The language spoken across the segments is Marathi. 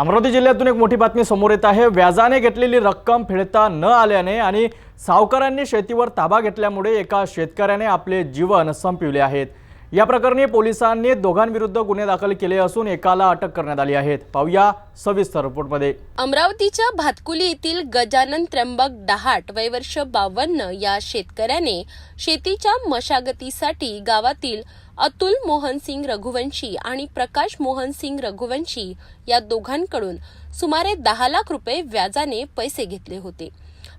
अमरावती जिल्ह्यातून एक मोठी बातमी समोर येत आहे. व्याजाने घेतलेली रक्कम फेडता न आल्याने आणि सावकारांनी शेतीवर ताबा घेतल्यामुळे एका शेतकऱ्याने आपले जीवन संपविले आहेत. या प्रकरणी पोलिसांनी दोघांविरुद्ध गुन्हे दाखल केले असून एकाला अटक करण्यात आली आहे. पाहूया सविस्तर रिपोर्टमध्ये. अमरावतीच्या भातकुली येथील गजानन त्र्यंबक डहाट वय वर्ष बावन्न या शेतकऱ्याने शेतीच्या मशागतीसाठी गावातील अतुल मोहन सिंग रघुवंशी आणि प्रकाश मोहन सिंग रघुवंशी या दोघांकडून सुमारे दहा लाख रुपये व्याजाने पैसे घेतले होते.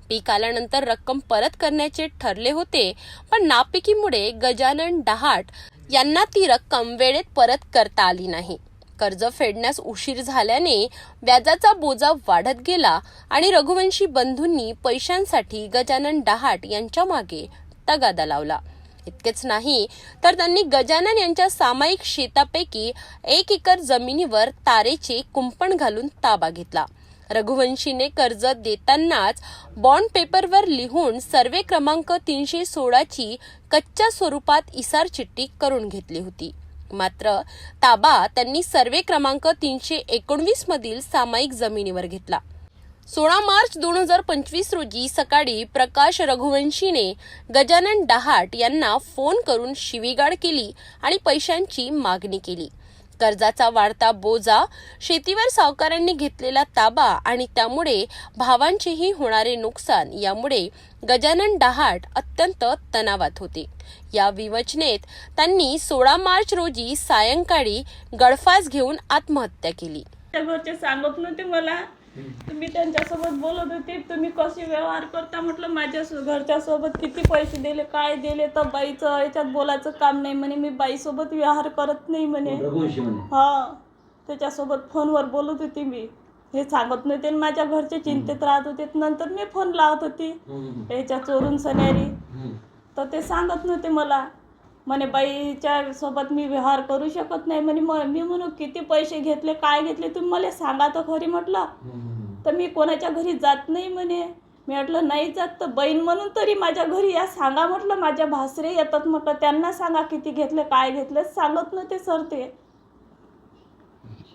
पीक आल्यानंतर रक्कम परत करण्याचे ठरले होते पण नापिकीमुळे गजानन डहाट यांना ती रक्कम वेळेत परत करता आली नाही. कर्ज फेडण्यास उशीर झाल्याने व्याजाचा बोजा वाढत गेला आणि रघुवंशी बंधूंनी पैशांसाठी गजानन डहाट यांच्या मागे तगादा लावला. इतकेच नाही तर त्यांनी गजानन यांच्या सामायिक शेतापैकी एक एकर जमिनीवर तारेचे कुंपण घालून ताबा घेतला. रघुवंशीने कर्ज देतानाच बॉन्ड पेपरवर लिहून सर्वे क्रमांक तीनशे सोळाची कच्च्या स्वरूपात इसार चिठ्ठी करून घेतली होती. मात्र ताबा त्यांनी सर्वे क्रमांक तीनशे एकोणवीस मधील सामायिक जमिनीवर घेतला. सोळा मार्च दोन हजार पंचवीस रोजी सकाळी प्रकाश रघुवंशीने गजानन डहाट यांना फोन करून शिवीगाळ केली आणि पैशांची मागणी केली. कर्जाचा वाढता बोजा शेतीवर सावकारांनी घेतलेला ताबा आणि त्यामुळे भावांचेही होणारे नुकसान यामुळे गजानन डहाट अत्यंत तणावात होते. या विवचनेत त्यांनी सोळा मार्च रोजी सायंकाळी गळफास घेऊन आत्महत्या केली. सांगत नव्हते मला. मी त्यांच्यासोबत बोलत होते तुम्ही कसे व्यवहार करता म्हटलं माझ्या घरच्या सोबत किती पैसे दिले काय दिले तर बाईचं याच्यात बोलायचं काम नाही म्हणे मी बाईसोबत व्यवहार करत नाही म्हणे. हा त्याच्यासोबत फोनवर बोलत होती मी. हे सांगत नव्हते माझ्या घरचे चिंतेत राहत होते. नंतर मी फोन लावत होती. याच्या चोरून सन्यारी. तर ते सांगत नव्हते मला. म्हणे बाईच्या सोबत मी व्यवहार करू शकत नाही. म्हणे मग मी म्हणू किती पैसे घेतले काय घेतले तुम्ही मला सांगा तर खरी म्हटलं. तर मी कोणाच्या घरी जात नाही म्हणे. मी म्हटलं नाही जात तर बहीण म्हणून तरी माझ्या घरी या सांगा म्हटलं माझ्या भासरे येतात म्हटलं त्यांना सांगा किती घेतले काय घेतले सांगत सर ते.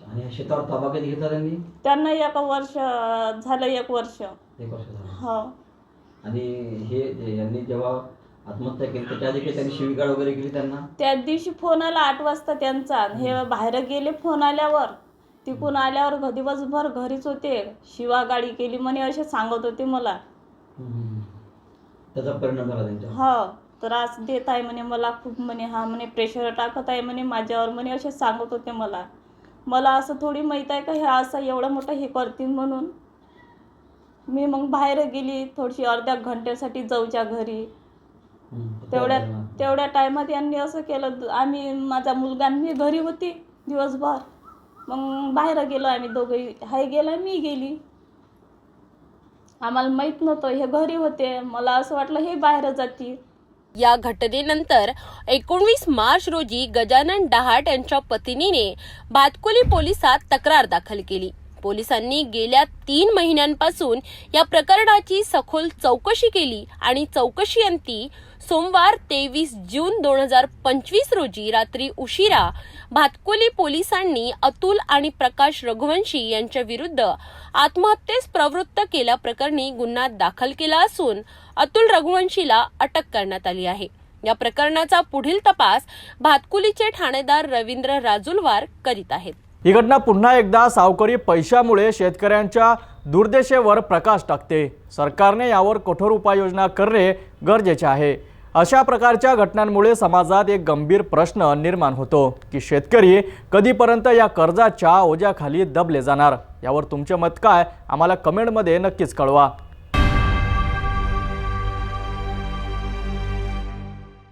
आणि या शेतावर ताबा कधी घेतला त्यांनी? त्यांना एक वर्ष झालं एक वर्ष. एक वर्ष झालं. हो. आणि हे यांनी जेव्हा आत्महत्या केली. त्याच्या आधी काही त्यांनी शिवीगाळ वगैरे केली त्यांना? त्या दिवशी फोन आला आठ वाजता त्यांचा. हे बाहेर गेले फोन आल्यावर. तिकून आल्यावर घ- दिवसभर घरीच होते. शिवा गाडी केली म्हणे असे सांगत होते मला. हम्म. त्याचा परिणाम झाला त्यांच्या हो. त्रास देत आहे म्हणे मला खूप म्हणे. हा म्हणे प्रेशर टाकत आहे म्हणे माझ्यावर म्हणे असे सांगत होते मला. मला असं थोडी माहीत आहे का हे असं एवढं मोठं हे करतील म्हणून? मी मग बाहेर गेली थोडीशी अर्ध्या घंट्यासाठी जाऊच्या घरी. तेवढ्या. तेवढ्या टायमात यांनी असं केलं. आम्ही माझा मुलगा आणि मी घरी होती दिवसभर. मग बाहेर गेलो आम्ही दोघंही. हाय गेला मी गेली. आम्हाला माहीत नव्हतं हे घरी होते. मला असं वाटलं हे बाहेर जातील. या घटनेनंतर एकोणवीस मार्च रोजी गजानन डहाट यांच्या पत्नीने भातकुली पोलिसात तक्रार दाखल केली. पोलिसांनी गेल्या तीन महिन्यांपासून या प्रकरणाची सखोल चौकशी केली आणि चौकशी अंती सोमवार तेवीस जून दोन हजार पंचवीस रोजी रात्री उशिरा भातकुली पोलिसांनी अतुल आणि प्रकाश रघुवंशी यांच्या विरुद्ध आत्महत्येस प्रवृत्त केल्याप्रकरणी गुन्हा दाखल केला असून अतुल रघुवंशीला अटक करण्यात आली आहे. या प्रकरणाचा पुढील तपास भातकुलीचे ठाणेदार रवींद्र राजुलवार करीत आहेत. ही घटना पुन्हा एकदा सावकारी पैशामुळे शेतकऱ्यांच्या दुर्दशेवर प्रकाश टाकते. सरकारने यावर कठोर उपाययोजना करणे गरजेचे आहे. अशा प्रकारच्या घटनांमुळे समाजात एक गंभीर प्रश्न निर्माण होतो की शेतकरी कधीपर्यंत या कर्जाच्या ओझ्याखाली दबले जाणार? यावर तुमचे मत काय? आम्हाला कमेंटमध्ये नक्कीच कळवा.